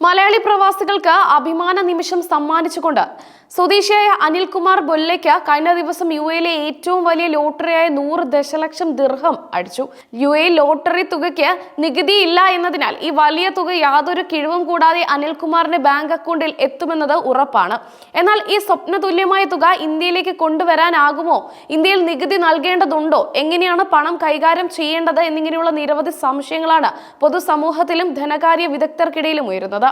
മലയാളി പ്രവാസികൾക്ക് അഭിമാന നിമിഷം സമ്മാനിച്ചുകൊണ്ട് സ്വദേശിയായ അനിൽകുമാർ ബൊല്ലയ്ക്ക് കഴിഞ്ഞ ദിവസം യു എയിലെ ഏറ്റവും വലിയ ലോട്ടറിയായ നൂറ് ദശലക്ഷം ദിർഹം അടിച്ചു. യു എ ലോട്ടറി തുകയ്ക്ക് നികുതി ഇല്ല എന്നതിനാൽ ഈ വലിയ തുക യാതൊരു കിഴിവും കൂടാതെ അനിൽകുമാറിന്റെ ബാങ്ക് അക്കൗണ്ടിൽ എത്തുമെന്നത് ഉറപ്പാണ്. എന്നാൽ ഈ സ്വപ്ന തുല്യമായ തുക ഇന്ത്യയിലേക്ക് കൊണ്ടുവരാനാകുമോ? ഇന്ത്യയിൽ നികുതി നൽകേണ്ടതുണ്ടോ? എങ്ങനെയാണ് പണം കൈകാര്യം ചെയ്യേണ്ടത് എന്നിങ്ങനെയുള്ള നിരവധി സംശയങ്ങളാണ് പൊതുസമൂഹത്തിലും ധനകാര്യ വിദഗ്ധർക്കിടയിലും ഉയരുന്നത്.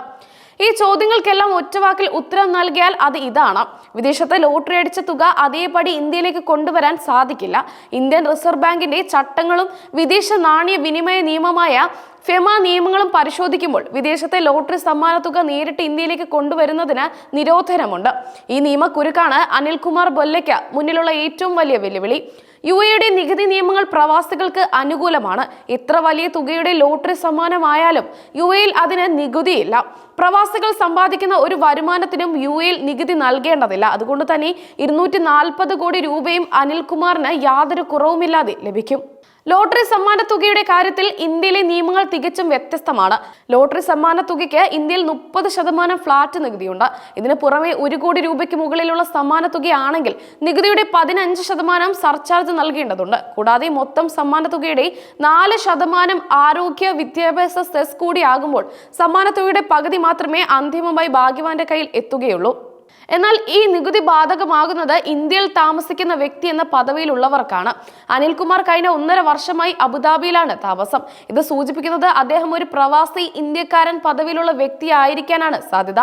ഈ ചോദ്യങ്ങൾക്കെല്ലാം ഒറ്റവാക്കിൽ ഉത്തരം നൽകിയാൽ അത് ഇതാണ്. വിദേശത്തെ ലോട്ടറി അടിച്ച തുക അതേപടി ഇന്ത്യയിലേക്ക് കൊണ്ടുവരാൻ സാധിക്കില്ല. ഇന്ത്യൻ റിസർവ് ബാങ്കിന്റെ ചട്ടങ്ങളും വിദേശ നാണയ വിനിമയ നിയമമായ ഫെമ നിയമങ്ങളും പരിശോധിക്കുമ്പോൾ വിദേശത്തെ ലോട്ടറി സമ്മാന തുക നേരിട്ട് ഇന്ത്യയിലേക്ക് കൊണ്ടുവരുന്നതിന് നിരോധനമുണ്ട്. ഈ നിയമക്കുരുക്കാണ് അനിൽകുമാർ ബൊല്ലയ്ക്ക് മുന്നിലുള്ള ഏറ്റവും വലിയ വെല്ലുവിളി. യു എയുടെ നികുതി നിയമങ്ങൾ പ്രവാസികൾക്ക് അനുകൂലമാണ്. ഇത്ര വലിയ തുകയുടെ ലോട്ടറി സമ്മാനമായാലും യു എയിൽ അതിന് നികുതിയില്ല. പ്രവാസികൾ സമ്പാദിക്കുന്ന ഒരു വരുമാനത്തിനും യു എയിൽ നികുതി നൽകേണ്ടതില്ല. അതുകൊണ്ട് തന്നെ ഇരുന്നൂറ്റി കോടി രൂപയും അനിൽകുമാറിന് യാതൊരു കുറവുമില്ലാതെ ലഭിക്കും. ലോട്ടറി സമ്മാന തുകയുടെ കാര്യത്തിൽ ഇന്ത്യയിലെ നിയമങ്ങൾ തികച്ചും വ്യത്യസ്തമാണ്. ലോട്ടറി സമ്മാന തുകയ്ക്ക് ഇന്ത്യയിൽ മുപ്പത് ശതമാനം ഫ്ളാറ്റ് നികുതിയുണ്ട്. ഇതിന് പുറമെ ഒരു കോടി രൂപയ്ക്ക് മുകളിലുള്ള സമ്മാന തുകയാണെങ്കിൽ നികുതിയുടെ പതിനഞ്ച് ശതമാനം സർചാർജ് നൽകേണ്ടതുണ്ട്. കൂടാതെ മൊത്തം സമ്മാന തുകയുടെ നാല് ശതമാനം ആരോഗ്യ വിദ്യാഭ്യാസ സെസ് കൂടിയാകുമ്പോൾ സമ്മാന തുകയുടെ പകുതി മാത്രമേ അന്തിമമായി ഭാഗ്യവാന്റെ കയ്യിൽ എത്തുകയുള്ളൂ. എന്നാൽ ഈ നികുതി ബാധകമാകുന്നത് ഇന്ത്യയിൽ താമസിക്കുന്ന വ്യക്തി എന്ന പദവിയിലുള്ളവർക്കാണ്. അനിൽകുമാർ കഴിഞ്ഞ ഒന്നര വർഷമായി അബുദാബിയിലാണ് താമസം. ഇത് സൂചിപ്പിക്കുന്നത് അദ്ദേഹം ഒരു പ്രവാസി ഇന്ത്യക്കാരൻ പദവിയിലുള്ള വ്യക്തിയായിരിക്കാനാണ് സാധ്യത.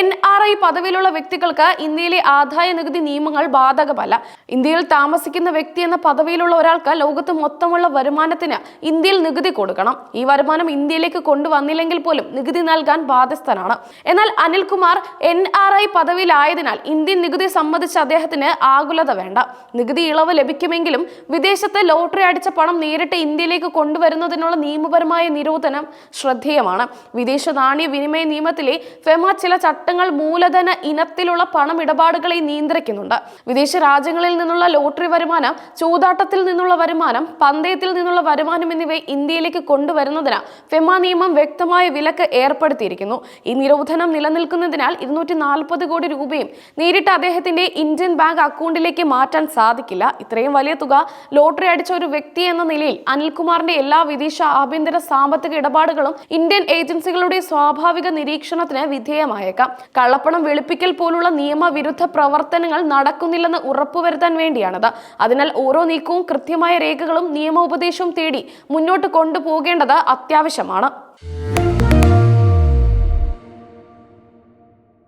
എൻ ആർ ഐ പദവിയിലുള്ള വ്യക്തികൾക്ക് ഇന്ത്യയിലെ ആദായ നികുതി നിയമങ്ങൾ ബാധകമല്ല. ഇന്ത്യയിൽ താമസിക്കുന്ന വ്യക്തി എന്ന പദവിയിലുള്ള ഒരാൾക്ക് ലോകത്ത് മൊത്തമുള്ള വരുമാനത്തിന് ഇന്ത്യയിൽ നികുതി കൊടുക്കണം. ഈ വരുമാനം ഇന്ത്യയിലേക്ക് കൊണ്ടുവന്നില്ലെങ്കിൽ പോലും നികുതി നൽകാൻ ബാധ്യസ്ഥനാണ്. എന്നാൽ അനിൽകുമാർ എൻ ആർ ഐ പദവിയിലായതിനാൽ ഇന്ത്യൻ നികുതി സംബന്ധിച്ച് അദ്ദേഹത്തിന് ആകുലത വേണ്ട. നികുതി ഇളവ് ലഭിക്കുമെങ്കിലും വിദേശത്തെ ലോട്ടറി അടിച്ച പണം നേരിട്ട് ഇന്ത്യയിലേക്ക് കൊണ്ടുവരുന്നതിനുള്ള നിയമപരമായ നിരോധനം ശ്രദ്ധേയമാണ്. വിദേശ നാണ്യ വിനിമയ നിയമത്തിലെ ഫെമ ചില ചട്ടങ്ങൾ മൂലധന ഇനത്തിലുള്ള പണം ഇടപാടുകളെ നിയന്ത്രിക്കുന്നുണ്ട്. വിദേശ രാജ്യങ്ങളിൽ നിന്നുള്ള ലോട്ടറി വരുമാനം ചൂതാട്ടത്തിൽ നിന്നുള്ള വരുമാനം പന്തയത്തിൽ നിന്നുള്ള വരുമാനം എന്നിവ ഇന്ത്യയിലേക്ക് കൊണ്ടുവരുന്നതിന് ഫെമ നിയമം വ്യക്തമായ വിലക്ക് ഏർപ്പെടുത്തിയിരിക്കുന്നു. ഈ നിരോധനം നിലനിൽക്കുന്നതിനാൽ ഇരുന്നൂറ്റി നാൽപ്പത് കോടി രൂപയും നേരിട്ട് അദ്ദേഹത്തിന്റെ ഇന്ത്യൻ ബാങ്ക് അക്കൗണ്ടിലേക്ക് മാറ്റാൻ സാധിക്കില്ല. ഇത്രയും വലിയ തുക ലോട്ടറി അടിച്ച ഒരു വ്യക്തി എന്ന നിലയിൽ അനിൽകുമാറിന്റെ എല്ലാ വിദേശ ആഭ്യന്തര സാമ്പത്തിക ഇടപാടുകളും ഇന്ത്യൻ ഏജൻസികളുടെ സ്വാഭാവിക നിരീക്ഷണത്തിന് വിധേയമായേക്കാം. കള്ളപ്പണം വെളുപ്പിക്കൽ പോലുള്ള നിയമവിരുദ്ധ പ്രവർത്തനങ്ങൾ നടക്കുന്നില്ലെന്ന് ഉറപ്പുവരുത്താൻ വേണ്ടിയാണത്. അതിനാൽ ഓരോ നീക്കവും കൃത്യമായ രേഖകളും നിയമോപദേശവും തേടി മുന്നോട്ട് കൊണ്ടുപോകേണ്ടത് അത്യാവശ്യമാണ്.